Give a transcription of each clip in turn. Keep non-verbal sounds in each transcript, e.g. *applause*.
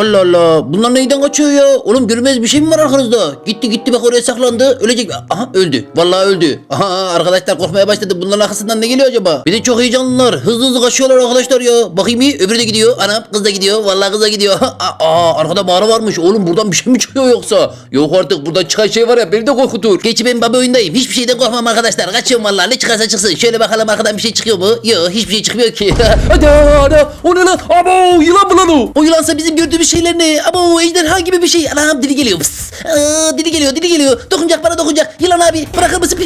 Allah Allah. Bunlar neyden kaçıyor ya? Oğlum görmez bir şey mi var arkanızda? Gitti gitti bak oraya saklandı. Ölecek. Aha öldü. Vallahi öldü. Aha arkadaşlar korkmaya başladı. Bunların arkasından ne geliyor acaba? Bir de çok heyecanlılar. Hızlı hızlı kaçıyorlar arkadaşlar ya. Bakayım bir öbürü de gidiyor. Anam kız da gidiyor. Vallahi kız da gidiyor. *laughs* Aa arkada mağara varmış. Oğlum buradan bir şey mi çıkıyor yoksa? Yok artık buradan çıkan şey var ya beni de korkutur. Geçi ben baba oyundayım. Hiçbir şeyden korkmam arkadaşlar. Kaçıyorum vallahi. Ne çıkarsa çıksın. Şöyle bakalım arkadan bir şey çıkıyor mu? Yok hiçbir şey çıkmıyor ki. *laughs* Hadi hadi. O ne lan? Abo yılan mı lan o? O yılansa bizim gördüğümüz şeyler ne? Abo ejderha gibi bir şey. Anam dili geliyor. Aa, dili geliyor dili geliyor. Dokunacak bana dokunacak. Yılan abi bırakır mısın?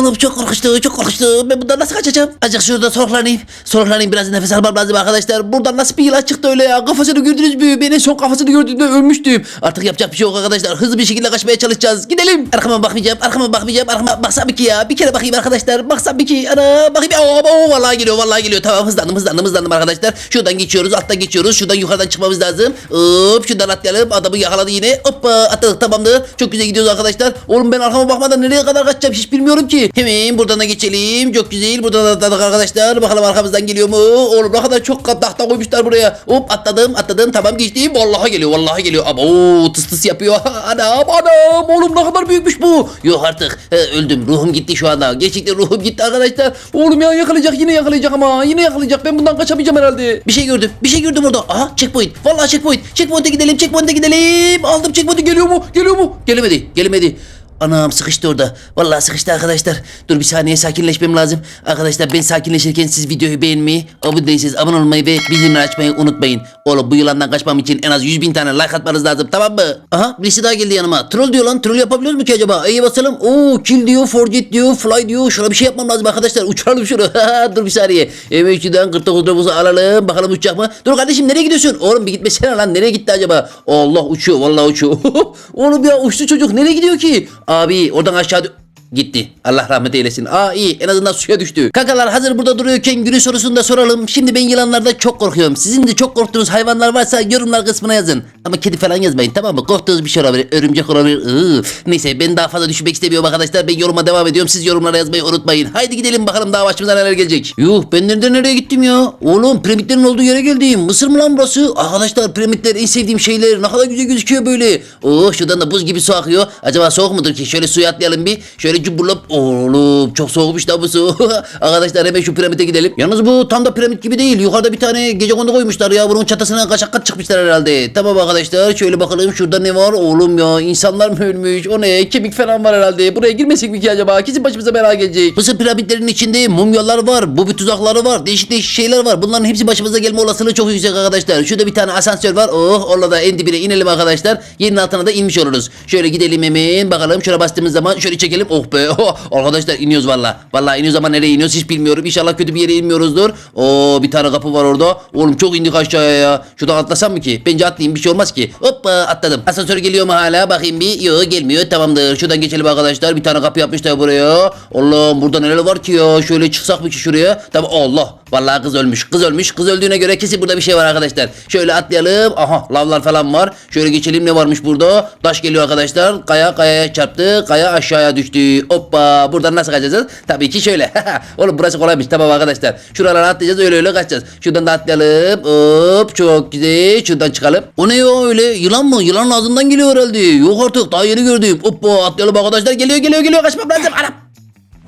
Oğlum çok korkuştu, çok korkuştu. Ben bundan nasıl kaçacağım? Azıcık şurada soluklanayım. Soluklanayım biraz nefes almam lazım arkadaşlar. Buradan nasıl bir yılan çıktı öyle ya? Kafasını gördünüz mü? Ben en son kafasını gördüğümde ölmüştüm. Artık yapacak bir şey yok arkadaşlar. Hızlı bir şekilde kaçmaya çalışacağız. Gidelim. Arkama bakmayacağım, arkama bakmayacağım. Arkama baksam bir ki ya. Bir kere bakayım arkadaşlar. Baksam bir ki. Ana bakayım. Oo, oo, vallahi geliyor, vallahi geliyor. Tamam hızlandım, hızlandım, hızlandım arkadaşlar. Şuradan geçiyoruz, alttan geçiyoruz. Şuradan yukarıdan çıkmamız lazım. Hop şuradan atlayalım. Adamı yakaladı yine. Hoppa atladık tamamdır. Çok güzel gidiyoruz arkadaşlar. Oğlum ben arkama bakmadan nereye kadar kaçacağım hiç bilmiyorum ki. Hemen buradan da geçelim. Çok güzel. Buradan da atladık arkadaşlar. Bakalım arkamızdan geliyor mu? Oğlum ne kadar çok tahta koymuşlar buraya. Hop atladım atladım. Tamam geçtim. Vallahi geliyor vallahi geliyor. Abo tıs tıs yapıyor. *laughs* Anam anam. Oğlum ne kadar büyükmüş bu. Yok artık. He, öldüm. Ruhum gitti şu anda. Gerçekten ruhum gitti arkadaşlar. Oğlum ya yakalayacak yine yakalayacak ama. Yine yakalayacak. Ben bundan kaçamayacağım herhalde. Bir şey gördüm. Bir şey gördüm orada. Aha checkpoint. Vallahi checkpoint. Checkpoint'e gidelim. Checkpoint'e gidelim. Aldım checkpoint'e geliyor mu? Geliyor mu? Gelemedi. Gelemedi. Anam sıkıştı orada. Vallahi sıkıştı arkadaşlar. Dur bir saniye sakinleşmem lazım. Arkadaşlar ben sakinleşirken siz videoyu beğenmeyi, abone değilseniz abone olmayı ve bildirimleri açmayı unutmayın. Oğlum bu yılandan kaçmam için en az 100 bin tane like atmanız lazım tamam mı? Aha birisi daha geldi yanıma. Troll diyor lan. Troll yapabiliyoruz mu ki acaba? İyi basalım. Oo kill diyor, forget diyor, fly diyor. Şuna bir şey yapmam lazım arkadaşlar. Uçuralım şunu. *laughs* Dur bir saniye. M3'den 49 robuzu alalım. Bakalım uçacak mı? Dur kardeşim nereye gidiyorsun? Oğlum bir gitmesene lan. Nereye gitti acaba? Allah uçuyor. Vallahi uçuyor. *laughs* Oğlum ya uçtu çocuk. Nereye gidiyor ki? Abi oradan aşağı Gitti. Allah rahmet eylesin. Aa iyi en azından suya düştü. Kakalar hazır burada duruyorken günün sorusunu da soralım. Şimdi ben yılanlardan çok korkuyorum. Sizin de çok korktuğunuz hayvanlar varsa yorumlar kısmına yazın. Ama kedi falan yazmayın tamam mı? Korktuğunuz bir şey olabilir. Örümcek olabilir. Iı. Neyse ben daha fazla düşünmek istemiyorum arkadaşlar. Ben yoruma devam ediyorum. Siz yorumlara yazmayı unutmayın. Haydi gidelim bakalım daha başımıza neler gelecek. Yuh ben nereden nereye gittim ya? Oğlum piramitlerin olduğu yere geldim. Mısır mı lan burası? Arkadaşlar piramitler en sevdiğim şeyler. Ne kadar güzel gözüküyor böyle. Oh şuradan da buz gibi su akıyor. Acaba soğuk mudur ki? Şöyle suya atlayalım bir. Şöyle cumburlap. Oğlum çok soğukmuş da bu su. *laughs* Arkadaşlar hemen şu piramide gidelim. Yalnız bu tam da piramit gibi değil. Yukarıda bir tane gece kondu koymuşlar ya. Bunun çatısına kaçak kat çıkmışlar herhalde. Tamam arkadaşlar şöyle bakalım şurada ne var? Oğlum ya insanlar mı ölmüş? O ne? Kemik falan var herhalde. Buraya girmesek mi ki acaba? Kesin başımıza bela gelecek. Mısır piramitlerinin içinde mumyalar var. Bu bir tuzakları var. Değişik değişik şeyler var. Bunların hepsi başımıza gelme olasılığı çok yüksek arkadaşlar. Şurada bir tane asansör var. Oh orada da en dibine inelim arkadaşlar. Yerin altına da inmiş oluruz. Şöyle gidelim hemen bakalım. Şuna bastığımız zaman şöyle çekelim. Oh be. *laughs* Oh, arkadaşlar iniyoruz valla. Valla iniyoruz ama nereye iniyoruz hiç bilmiyorum. İnşallah kötü bir yere inmiyoruzdur. Oo bir tane kapı var orada. Oğlum çok indik aşağıya ya. Şuradan atlasam mı ki? Bence atlayayım bir şey olmaz ki. Hoppa atladım. Asansör geliyor mu hala? Bakayım bir. Yok gelmiyor. Tamamdır. Şuradan geçelim arkadaşlar. Bir tane kapı yapmışlar buraya. Allah'ım burada neler var ki ya? Şöyle çıksak mı ki şuraya? Tamam Allah. Vallahi kız ölmüş. Kız ölmüş. Kız öldüğüne göre kesin burada bir şey var arkadaşlar. Şöyle atlayalım. Aha lavlar falan var. Şöyle geçelim ne varmış burada? Taş geliyor arkadaşlar. Kaya kayaya çarptı. Kaya aşağıya düştü. Hoppa. Buradan nasıl kaçacağız? Tabii ki şöyle. *laughs* Oğlum burası kolaymış. Tamam arkadaşlar. Şuralara atlayacağız. Öyle öyle kaçacağız. Şuradan da atlayalım. Hop. Çok güzel. Şuradan çıkalım. O ne ya öyle? Yılan mı? Yılanın ağzından geliyor herhalde. Yok artık. Daha yeni gördüm. Hoppa atlayalım arkadaşlar. Geliyor geliyor geliyor. Kaçmam lazım. Anam.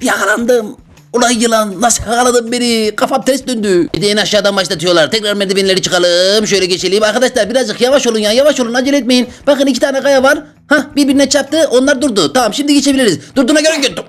Yakalandım. Ulan yılan nasıl yakaladın beni? Kafam ters döndü. Bir aşağıdan başlatıyorlar. Tekrar merdivenleri çıkalım. Şöyle geçelim. Arkadaşlar birazcık yavaş olun ya. Yavaş olun. Acele etmeyin. Bakın iki tane kaya var. Hah birbirine çarptı. Onlar durdu. Tamam şimdi geçebiliriz. Durduğuna göre gö- Dur-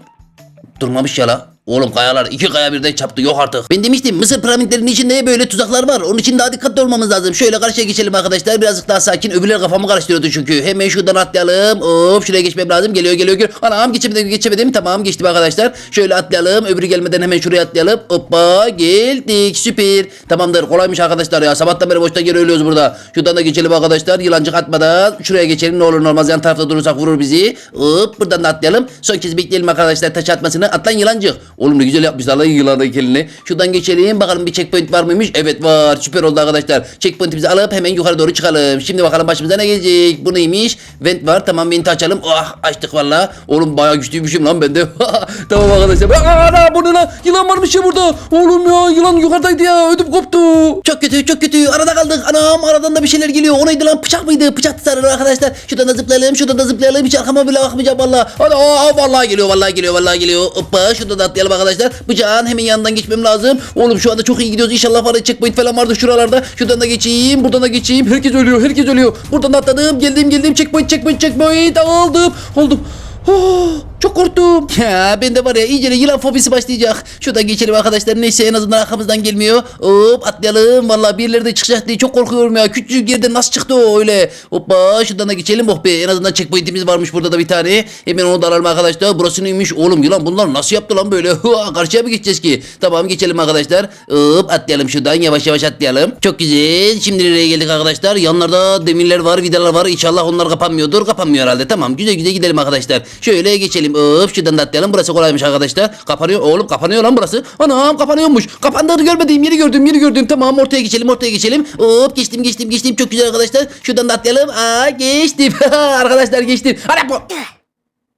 Durmamış ya la. Oğlum kayalar iki kaya birden çarptı yok artık. Ben demiştim Mısır piramitlerinin içinde böyle tuzaklar var. Onun için daha dikkatli olmamız lazım. Şöyle karşıya geçelim arkadaşlar. Birazcık daha sakin. Öbürleri kafamı karıştırıyordu çünkü. Hemen şuradan atlayalım. Hop şuraya geçmem lazım. Geliyor geliyor geliyor. Anam geçemedim geçemedim. Tamam geçtim arkadaşlar. Şöyle atlayalım. Öbürü gelmeden hemen şuraya atlayalım. Hoppa geldik. Süper. Tamamdır. Kolaymış arkadaşlar ya. Sabahtan beri boşta geri ölüyoruz burada. Şuradan da geçelim arkadaşlar. Yılancık atmadan. Şuraya geçelim. Ne olur ne olmaz. Yan tarafta durursak vurur bizi. Hop buradan da atlayalım. Son kez bekleyelim arkadaşlar taş atmasını. Atlan yılancık. Oğlum ne güzel yapmışlar lan yılan heykelini. Şuradan geçelim bakalım bir checkpoint var mıymış? Evet var süper oldu arkadaşlar. Checkpointimizi alıp hemen yukarı doğru çıkalım. Şimdi bakalım başımıza ne gelecek? Bu neymiş? Vent var tamam venti açalım. Ah açtık valla. Oğlum bayağı güçlüymüşüm lan ben de. *laughs* tamam arkadaşlar. Ana bu ne lan? Yılan varmış ya burada. Oğlum ya yılan yukarıdaydı ya. Ödüm koptu. Çok kötü çok kötü. Arada kaldık. Anam aradan da bir şeyler geliyor. O neydi lan? Bıçak mıydı? Bıçak sarılır arkadaşlar. Şuradan da zıplayalım. Şuradan da zıplayalım. Hiç arkama bile bakmayacağım valla. Aa, vallahi geliyor. Vallahi geliyor. Vallahi geliyor. Hoppa şuradan da atlayalım arkadaşlar. Bıçağın hemen yanından geçmem lazım. Oğlum şu anda çok iyi gidiyoruz. İnşallah ya checkpoint falan vardı şuralarda. Şuradan da geçeyim. Buradan da geçeyim. Herkes ölüyor. Herkes ölüyor. Buradan da atladım. Geldim geldim. Checkpoint checkpoint checkpoint. Aldım. Oldum. Oh, çok korktum. Ya ben de var ya iyice yılan fobisi başlayacak. Şuradan geçelim arkadaşlar. Neyse en azından arkamızdan gelmiyor. Hop atlayalım. Vallahi birileri de çıkacak diye çok korkuyorum ya. Küçücük yerden nasıl çıktı o öyle. Hoppa şuradan da geçelim. Oh be en azından checkpointimiz varmış burada da bir tane. Hemen onu da alalım arkadaşlar. Burası neymiş? Oğlum yılan bunlar nasıl yaptı lan böyle? Karşıya mı geçeceğiz ki? Tamam geçelim arkadaşlar. Hop atlayalım şuradan. Yavaş yavaş atlayalım. Çok güzel. Şimdi nereye geldik arkadaşlar? Yanlarda demirler var, vidalar var. İnşallah onlar kapanmıyordur. Kapanmıyor herhalde. Tamam güzel güzel gidelim arkadaşlar. Şöyle geçelim. Hop şuradan da atlayalım. Burası kolaymış arkadaşlar. Kapanıyor. Oğlum kapanıyor lan burası. Anam kapanıyormuş. Kapandığını görmediğim yeri gördüm. Yeri gördüm. Tamam ortaya geçelim. Ortaya geçelim. Hop geçtim geçtim geçtim. Çok güzel arkadaşlar. Şuradan da atlayalım. Aa geçtim. *laughs* arkadaşlar geçtim. Hadi bu.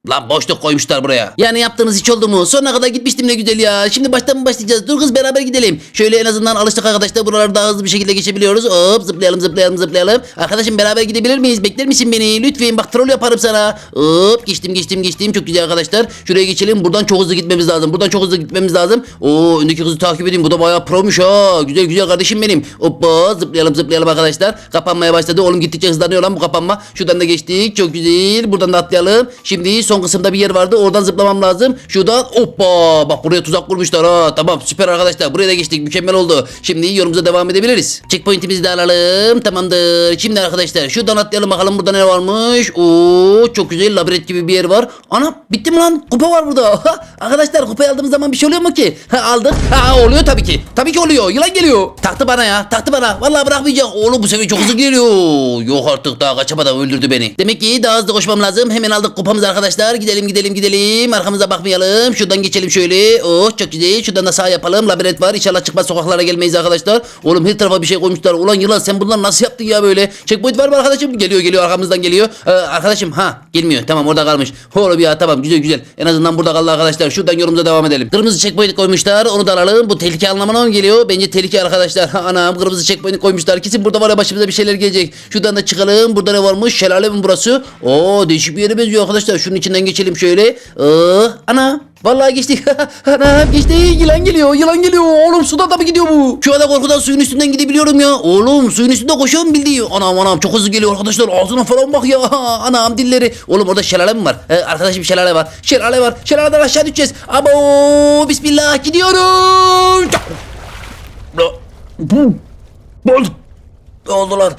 Lan boşluk koymuşlar buraya. Yani yaptığınız hiç oldu mu? Sonuna kadar gitmiştim ne güzel ya. Şimdi baştan mı başlayacağız? Dur kız beraber gidelim. Şöyle en azından alıştık arkadaşlar. Buraları daha hızlı bir şekilde geçebiliyoruz. Hop zıplayalım zıplayalım zıplayalım. Arkadaşım beraber gidebilir miyiz? Bekler misin beni? Lütfen bak troll yaparım sana. Hop geçtim geçtim geçtim. Çok güzel arkadaşlar. Şuraya geçelim. Buradan çok hızlı gitmemiz lazım. Buradan çok hızlı gitmemiz lazım. Oo öndeki kızı takip edeyim. Bu da bayağı promuş ha. Güzel güzel kardeşim benim. Hoppa zıplayalım zıplayalım arkadaşlar. Kapanmaya başladı. Oğlum gittikçe hızlanıyor lan bu kapanma. Şuradan da geçtik. Çok güzel. Buradan da atlayalım. Şimdi son kısımda bir yer vardı. Oradan zıplamam lazım. Şuradan hoppa. Bak buraya tuzak kurmuşlar ha. Tamam süper arkadaşlar. Buraya da geçtik. Mükemmel oldu. Şimdi yolumuza devam edebiliriz. Checkpoint'imizi de alalım. Tamamdır. Şimdi arkadaşlar şuradan atlayalım bakalım burada ne varmış. Oo çok güzel labirent gibi bir yer var. Ana bitti mi lan? Kupa var burada. *laughs* arkadaşlar kupayı aldığımız zaman bir şey oluyor mu ki? Ha, aldık. Ha oluyor tabii ki. Tabii ki oluyor. Yılan geliyor. Taktı bana ya. Taktı bana. Vallahi bırakmayacak. Oğlum bu sefer çok hızlı geliyor. Yok artık daha kaçamadan öldürdü beni. Demek ki daha hızlı koşmam lazım. Hemen aldık kupamızı arkadaşlar. Gidelim gidelim gidelim. Arkamıza bakmayalım. Şuradan geçelim şöyle. Oh çok güzel. Şuradan da sağ yapalım. Labirent var. İnşallah çıkmaz sokaklara gelmeyiz arkadaşlar. Oğlum her tarafa bir şey koymuşlar. Ulan yılan sen bunları nasıl yaptın ya böyle? Checkpoint var mı arkadaşım? Geliyor geliyor arkamızdan geliyor. Ee, arkadaşım ha gelmiyor. Tamam orada kalmış. Oğlum ya tamam güzel güzel. En azından burada kaldı arkadaşlar. Şuradan yolumuza devam edelim. Kırmızı checkpoint koymuşlar. Onu da alalım. Bu tehlike anlamına mı geliyor? Bence tehlike arkadaşlar. *laughs* Anam kırmızı checkpoint koymuşlar. Kesin burada var ya başımıza bir şeyler gelecek. Şuradan da çıkalım. Burada ne varmış? Şelale mi burası? Oo değişik bir yere benziyor arkadaşlar. Şunun içinden geçelim şöyle. Aa, ana Vallahi geçtik. *laughs* Anam geçti. Yılan geliyor. Yılan geliyor. Oğlum suda da mı gidiyor bu? Şu anda korkudan suyun üstünden gidebiliyorum ya. Oğlum suyun üstünde koşuyorum bildiği. Anam anam çok hızlı geliyor arkadaşlar. Ağzına falan bak ya. *laughs* Anam dilleri. Oğlum orada şelale mi var? Ee, arkadaşım şelale var. Şelale var. Şelaleden aşağı düşeceğiz. Abo bismillah gidiyoruz. Oldu. Oldular.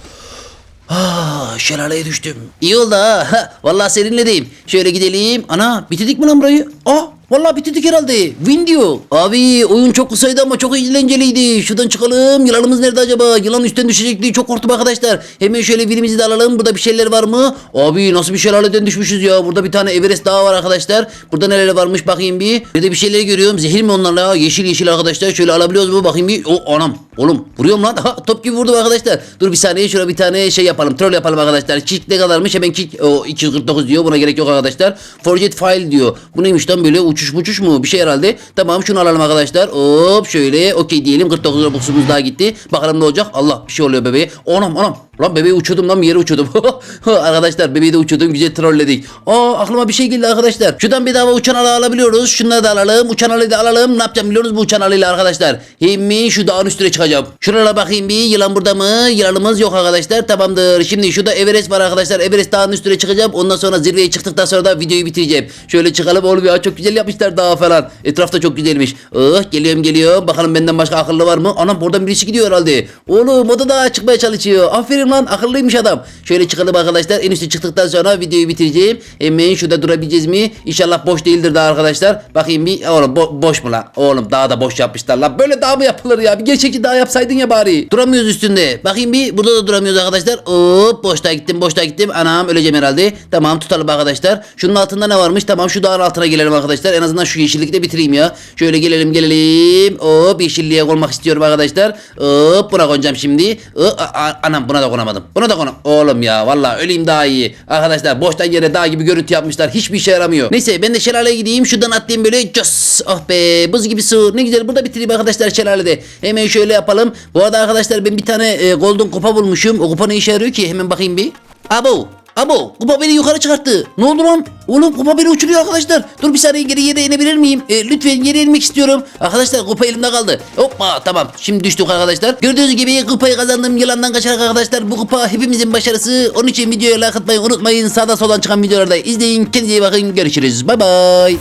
Ah, şelaleye düştüm. İyi oldu ha. Ha, Vallahi serinledim. Şöyle gidelim. Ana bitirdik mi lan burayı? Aa Vallahi bitirdik herhalde. Win diyor. Abi oyun çok kısaydı ama çok eğlenceliydi. Şuradan çıkalım. Yılanımız nerede acaba? Yılan üstten düşecekti. Çok korktum arkadaşlar. Hemen şöyle winimizi de alalım. Burada bir şeyler var mı? Abi nasıl bir şelaleden düşmüşüz ya. Burada bir tane Everest dağı var arkadaşlar. Burada neler varmış bakayım bir. Burada bir şeyler görüyorum. Zehir mi onlarla? Yeşil yeşil arkadaşlar. Şöyle alabiliyoruz mu? Bakayım bir. O anam. Oğlum vuruyorum lan. *laughs* Ha, top gibi vurdum arkadaşlar. Dur bir saniye şöyle bir tane şey yapalım. Troll yapalım arkadaşlar. Kick ne kadarmış? Hemen kick. O 249 diyor. Buna gerek yok arkadaşlar. Forget file diyor. Bu neymiş lan böyle uçuş uçuş mu? Bir şey herhalde. Tamam şunu alalım arkadaşlar. Hop şöyle okey diyelim. 49 Robux'umuz daha gitti. Bakalım ne olacak? Allah bir şey oluyor bebeğe. Anam anam. Lan bebeği uçurdum lan bir yere uçurdum. *laughs* arkadaşlar bebeği de uçurdum. Güzel trolledik. Aa aklıma bir şey geldi arkadaşlar. Şuradan bedava uçan alı alabiliyoruz. Şunları da alalım. Uçan alıyı da alalım. Ne yapacağım biliyorsunuz bu uçan alıyla arkadaşlar. Hemen şu dağın üstüne çıkacağım. Şuralara bakayım bir. Yılan burada mı? Yılanımız yok arkadaşlar. Tamamdır. Şimdi şurada Everest var arkadaşlar. Everest dağının üstüne çıkacağım. Ondan sonra zirveye çıktıktan sonra da videoyu bitireceğim. Şöyle çıkalım oğlum ya. Çok güzel yapmışlar dağ falan. Etrafta çok güzelmiş. Oh geliyorum geliyorum. Bakalım benden başka akıllı var mı? Anam oradan birisi gidiyor herhalde. Oğlum o da dağa çıkmaya çalışıyor. Aferin Aferin lan akıllıymış adam. Şöyle çıkalım arkadaşlar. En üstte çıktıktan sonra videoyu bitireceğim. Hemen şurada durabileceğiz mi? İnşallah boş değildir daha arkadaşlar. Bakayım bir. Oğlum bo- boş mu lan? Oğlum daha da boş yapmışlar lan. Böyle daha mı yapılır ya? Bir gerçekçi daha yapsaydın ya bari. Duramıyoruz üstünde. Bakayım bir. Burada da duramıyoruz arkadaşlar. Hop boşta gittim boşta gittim. Anam öleceğim herhalde. Tamam tutalım arkadaşlar. Şunun altında ne varmış? Tamam şu dağın altına gelelim arkadaşlar. En azından şu yeşillikte bitireyim ya. Şöyle gelelim gelelim. Hop yeşilliğe konmak istiyorum arkadaşlar. Hop buna konacağım şimdi. Hop, anam buna da konamadım. Buna da kona. Oğlum ya valla öleyim daha iyi. Arkadaşlar boştan yere dağ gibi görüntü yapmışlar. Hiçbir işe yaramıyor. Neyse ben de şelaleye gideyim. Şuradan atlayayım böyle. Cos. Oh be buz gibi su. Ne güzel burada bitireyim arkadaşlar şelalede. Hemen şöyle yapalım. Bu arada arkadaşlar ben bir tane e, golden kupa bulmuşum. O kupa ne işe yarıyor ki? Hemen bakayım bir. Abo. Abo kupa beni yukarı çıkarttı. Ne oldu lan? Oğlum kupa beni uçuruyor arkadaşlar. Dur bir saniye geri yere inebilir miyim? E, lütfen geri inmek istiyorum. Arkadaşlar kupa elimde kaldı. Hoppa tamam. Şimdi düştük arkadaşlar. Gördüğünüz gibi kupayı kazandım. Yılandan kaçarak arkadaşlar. Bu kupa hepimizin başarısı. Onun için videoya like atmayı unutmayın. Sağda soldan çıkan videolarda izleyin. Kendinize iyi bakın. Görüşürüz. Bay bay.